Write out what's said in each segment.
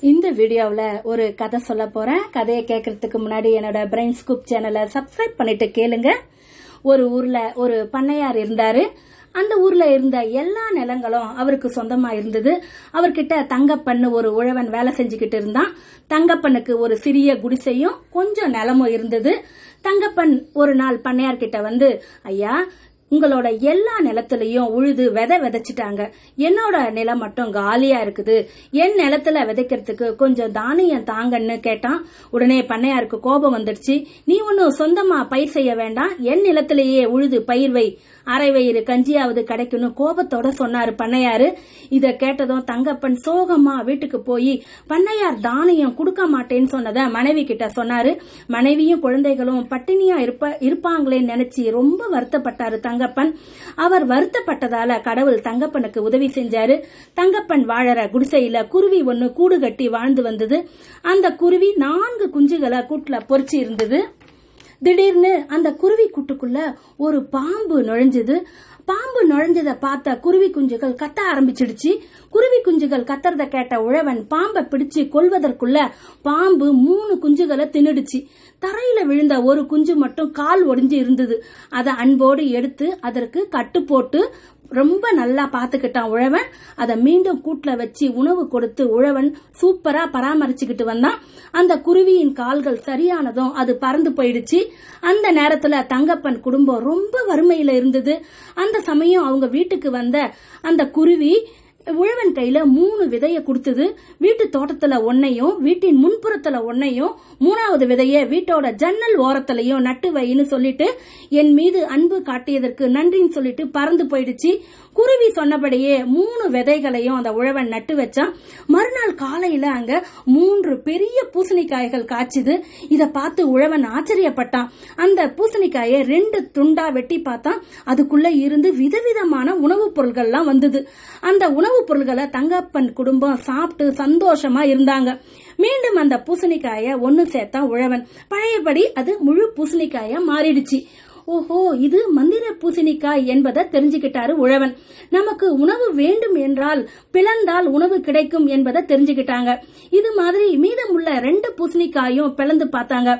இந்த வீடியோவில் ஒரு கதை சொல்ல போறேன். கதையை கேட்கறதுக்கு முன்னாடி என்னோட பிரெயின் ஸ்கூப் சேனலை சப்ஸ்கிரைப் பண்ணிட்டு கேளுங்க. ஒரு ஊர்ல ஒரு பண்ணையார் இருந்தாரு. அந்த ஊர்ல இருந்த எல்லா நிலங்களும் அவருக்கு சொந்தமா இருந்தது. அவர்கிட்ட தங்கப்பண்ணு ஒரு உழவன் வேலை செஞ்சுக்கிட்டு இருந்தான். தங்கப்பனுக்கு ஒரு சிறிய குடிசையும் கொஞ்சம் நிலமும் இருந்தது. தங்கப்பன் ஒரு நாள் பண்ணையார்கிட்ட வந்து ஐயா உங்களோட எல்லா நிலத்திலையும் உழுது விதை விதைச்சிட்டாங்க. என்னோட நிலம் மட்டும் காலியா இருக்குது. என் நிலத்துல விதைக்கிறதுக்கு கொஞ்சம் தானியம் தாங்கன்னு கேட்டான். உடனே பண்ணையாருக்கு கோபம் வந்துடுச்சு. நீ ஒன்னும் சொந்தமா பயிர் செய்ய வேண்டாம். என் நிலத்திலேயே உழுது பயிர் வை. அரை வயிறு கஞ்சியாவது கிடைக்கும்னு கோபத்தோட சொன்னாரு பண்ணையாரு. இத கேட்டதும் தங்கப்பன் சோகமா வீட்டுக்கு போய் பண்ணையார் தானியம் கொடுக்க மாட்டேன்னு சொன்னத மனைவி கிட்ட சொன்னாரு. மனைவியும் குழந்தைகளும் பட்டினியா இருப்ப இருப்பாங்களேன்னு நினைச்சு ரொம்ப வருத்தப்பட்டாரு தங்கப்பன். அவர் வருத்தப்பட்டதால கடவுள் தங்கப்பனுக்கு உதவி செஞ்சாரு. தங்கப்பன் வாழற குடிசையில குருவி ஒன்னு கூடு கட்டி வாழ்ந்து வந்தது. அந்த குருவி நான்கு குஞ்சுகளை கூட்டுல பொறிச்சு இருந்தது. திடீர்னு அந்த குருவி கூட்டுக்குள்ள ஒரு பாம்பு நுழைஞ்சது. பாம்பு நுழைஞ்சத பார்த்த குருவி குஞ்சுகள் கத்த ஆரம்பிச்சிடுச்சு. குருவி குஞ்சுகள் கத்துறத கேட்ட உழவன் பாம்பை பிடிச்சு கொள்வதற்குள்ள பாம்பு மூணு குஞ்சுகளை தின்னுடுச்சு. தரையில விழுந்த ஒரு குஞ்சு மட்டும் கால் ஒடிஞ்சு இருந்தது. அதை அன்போடு எடுத்து அதற்கு கட்டு போட்டு ரொம்ப நல்லா பாத்துக்கிட்டான் உழவன். அதை மீண்டும் கூட்டுல வச்சு உணவு கொடுத்து உழவன் சூப்பரா பராமரிச்சுக்கிட்டு வந்தான். அந்த குருவியின் கால்கள் சரியானதும் அது பறந்து போயிடுச்சு. அந்த நேரத்துல தங்கப்பன் குடும்பம் ரொம்ப வறுமையில இருந்தது. அந்த சமயம் அவங்க வீட்டுக்கு வந்த அந்த குருவி உழவன் கையில மூணு விதைய கொடுத்தது. வீட்டு தோட்டத்துல ஒன்னையும் வீட்டின் முன்புறத்துல ஒன்னையும் மூணாவது விதைய வீட்டோட ஜன்னல் ஓரத்திலையும் நட்டு வைன்னு சொல்லிட்டு என் மீது அன்பு காட்டியதற்கு நன்றின்னு சொல்லிட்டு பறந்து போயிடுச்சு. குருவி சொன்னபடியே மூணு விதைகளையும் அந்த உழவன் நட்டு வச்சான். மறுநாள் காலையில அங்க மூன்று பெரிய பூசணிக்காய்கள் காய்ச்சுது. இத பார்த்து உழவன் ஆச்சரியப்பட்டான். அந்த பூசணிக்காயை ரெண்டு துண்டா வெட்டி பார்த்தான். அதுக்குள்ள இருந்து விதவிதமான உணவுப் பொருட்கள்லாம் வந்தது. அந்த உணவு உணவுப் பொருள்களை தங்கப்பன் குடும்பம் சாப்பிட்டு சந்தோஷமா இருந்தாங்க. மீண்டும் அந்த பூசணிக்காய ஒன்னு சேர்த்தா உழவன். பழையபடி அது முழு பூசணிக்காய மாறிடுச்சு. ஓஹோ இது மந்திர பூசணிக்காய் என்பதை தெரிஞ்சுக்கிட்டாரு உழவன். நமக்கு உணவு வேண்டும் என்றால் பிளந்தால் உணவு கிடைக்கும் என்பதை தெரிஞ்சுக்கிட்டாங்க. இது மாதிரி மீதமுள்ள ரெண்டு பூசணிக்காயும் பிளந்து பார்த்தாங்க.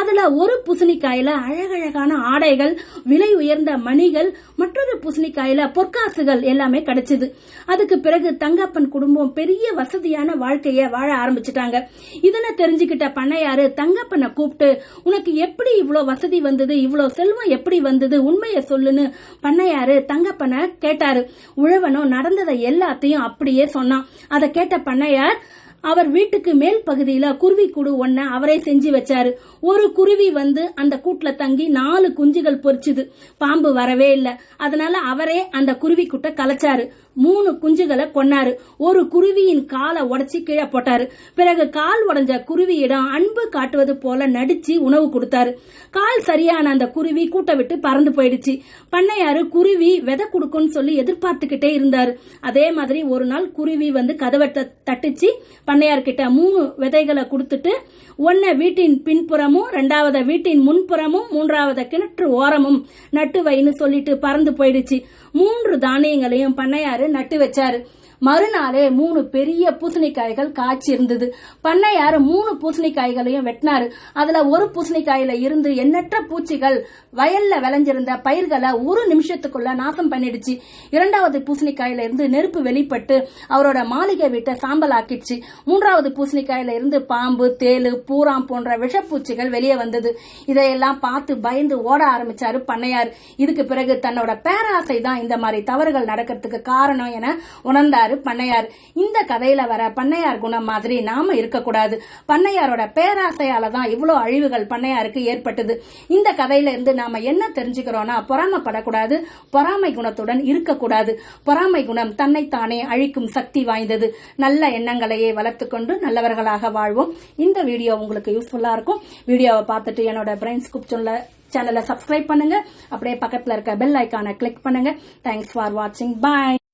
அதுல ஒரு பூசணிக்காயில அழகழகான ஆடைகள் விலை உயர்ந்த மணிகள் மற்றொரு பூசணிக்காயில பொற்காசுகள் எல்லாமே கிடைச்சது. அதுக்கு பிறகு தங்கப்பன் குடும்பம் பெரிய வசதியான வாழ்க்கைய வாழ ஆரம்பிச்சிட்டாங்க. இதனை தெரிஞ்சுக்கிட்ட பண்ணையாரு தங்கப்பனை கூப்பிட்டு உனக்கு எப்படி இவ்வளோ வசதி வந்தது? இவ்வளோ செல்வம் எப்படி வந்தது? உண்மையை சொல்லுன்னு பண்ணையாரு தங்கப்பனை கேட்டாரு. உழவனும் நடந்ததை எல்லாத்தையும் அப்படியே சொன்னான். அதை கேட்ட பண்ணையார் அவர் வீட்டுக்கு மேல் பகுதியில குருவி கூடு ஒன்ன அவரே செஞ்சு வச்சாரு. ஒரு குருவி வந்து அந்த கூட்டுல தங்கி நாலு குஞ்சுகள் பொறிச்சுது. பாம்பு வரவே இல்ல. அதனால அவரே அந்த குருவி கூட்ட கலைச்சாரு. மூணு குஞ்சுகளை கொன்னாரு. ஒரு குருவியின் காலை உடச்சி கீழே போட்டாரு. பிறகு கால் உடைஞ்ச குருவியிடம் அன்பு காட்டுவது போல நடிச்சு உணவு கொடுத்தாரு. கால் சரியான அந்த குருவி கூட்ட விட்டு பறந்து போயிடுச்சு. பண்ணையாரு குருவி விதை கொடுக்கும்னு சொல்லி எதிர்பார்த்துக்கிட்டே இருந்தாரு. அதே மாதிரி ஒரு நாள் குருவி வந்து கதவை தட்டிச்சு. பண்ணையார்கிட்ட மூணு விதைகளை கொடுத்துட்டு ஒன்ன வீட்டின் பின்புறமும் ரெண்டாவது வீட்டின் முன்புறமும் மூன்றாவது கிணற்று ஓரமும் நட்டு வைன்னு சொல்லிட்டு பறந்து போயிடுச்சு. மூன்று தானியங்களையும் பண்ணையாரு நட்டு வச்சாரு. மறுநாளே மூணு பெரிய பூசணிக்காய்கள் காய்ச்சி இருந்தது பண்ணையார் மூணு பூசணிக்காய்களையும் வெட்டினாரு. அதுல ஒரு பூசணிக்காயில இருந்து எண்ணற்ற பூச்சிகள் வயல்ல விளைஞ்சிருந்த பயிர்களை ஒரு நிமிஷத்துக்குள்ள நாசம் பண்ணிடுச்சு. இரண்டாவது பூசணிக்காயில இருந்து நெருப்பு வெளிப்பட்டு அவரோட மாளிகை வீட்டை சாம்பல் ஆக்கிடுச்சு மூன்றாவது பூசணிக்காயில இருந்து பாம்பு தேளு பூராம் போன்ற விஷப்பூச்சிகள் வெளியே வந்தது. இதையெல்லாம் பார்த்து பயந்து ஓட ஆரம்பிச்சாரு பண்ணையார். இதுக்கு பிறகு தன்னோட பேராசை தான் இந்த மாதிரி தவறுகள் நடக்கிறதுக்கு காரணம் என உணர்ந்தார். பண்ணையார். இந்த கதையில வர பண்ணையார் குணம் மாதிரி நாம இருக்கக்கூடாது. பண்ணையாரோட பேராசையால தான் இவ்வளவு அழிவுகள் பண்ணையாருக்கு ஏற்பட்டது. இந்த கதையில இருந்து நாம என்ன தெரிஞ்சுக்கிறோம்னா பொறாமப்படக்கூடாது. பொறாமை குணத்துடன் இருக்கக்கூடாது. பொறாமை குணம் தன்னைத்தானே அழிக்கும் சக்தி வாய்ந்தது. நல்ல எண்ணங்களையே வளர்த்துக்கொண்டு நல்லவர்களாக வாழ்வோம். இந்த வீடியோ உங்களுக்கு யூஸ்ஃபுல்லா இருக்கும். வீடியோவை பார்த்துட்டு என்னோட பிரெயின் ஸ்கூப் சேனலை சப்ஸ்கிரைப் பண்ணுங்க. அப்படியே பக்கத்துல இருக்க பெல் ஐக்கானை கிளிக் பண்ணுங்க. தேங்க்ஸ் ஃபார் வாட்சிங் பாய்